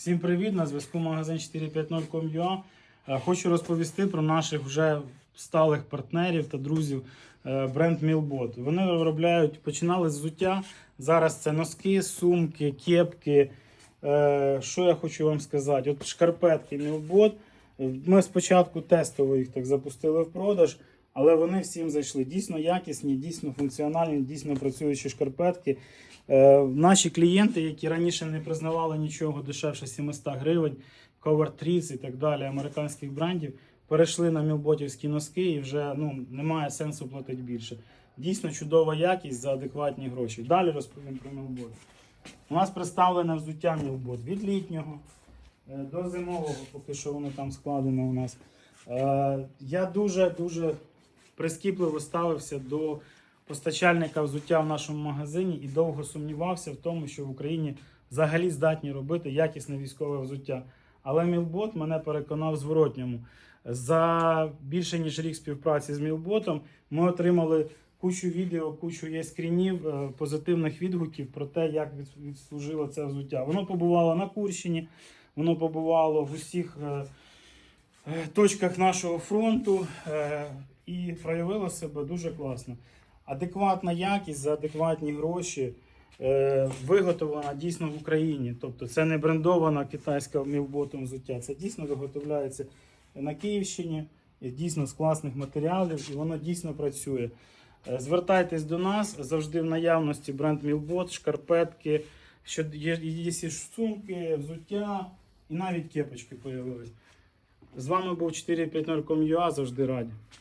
Всім привіт! На зв'язку магазин 450.com.ua. Е, Хочу розповісти про наших вже сталих партнерів та друзів е, бренд Milbot. Вони виробляють, починали з взуття. Зараз це носки, сумки, кепки. Е, Що я хочу вам сказати? От шкарпетки Milbot. Ми спочатку тестово їх так запустили в продаж, але вони всім зайшли. Дійсно якісні, дійсно функціональні, дійсно працюючі шкарпетки. Е, Наші клієнти, які раніше не признавали нічого дешевше 700 гривень, Cover Trees і так далі, американських брендів, перейшли на мілботівські носки і вже ну, немає сенсу платити більше. Дійсно чудова якість за адекватні гроші. Далі розповім про мілбот. У нас представлене взуття мілбот від літнього е, до зимового, поки що воно там складено у нас. Е, Я дуже-дуже прискіпливо ставився до постачальника взуття в нашому магазині і довго сумнівався в тому, що в Україні взагалі здатні робити якісне військове взуття. Але Мілбот мене переконав зворотньому. За більше ніж рік співпраці з Мілботом ми отримали кучу відео, кучу є скрінів, е, позитивних відгуків про те, як відслужило це взуття. Воно побувало на Курщині, воно побувало в усіх е, е, точках нашого фронту і проявило себе дуже класно. Адекватна якість за адекватні гроші. е, Виготовлена дійсно в Україні. Тобто це не брендована китайська мілботом взуття. Це дійсно виготовляється на Київщині, дійсно з класних матеріалів, і воно дійсно працює. Е, Звертайтесь до нас завжди в наявності бренд Мілбот, шкарпетки, що є сумки, взуття і навіть кепочки появились. З вами був 450.com.ua, завжди раді.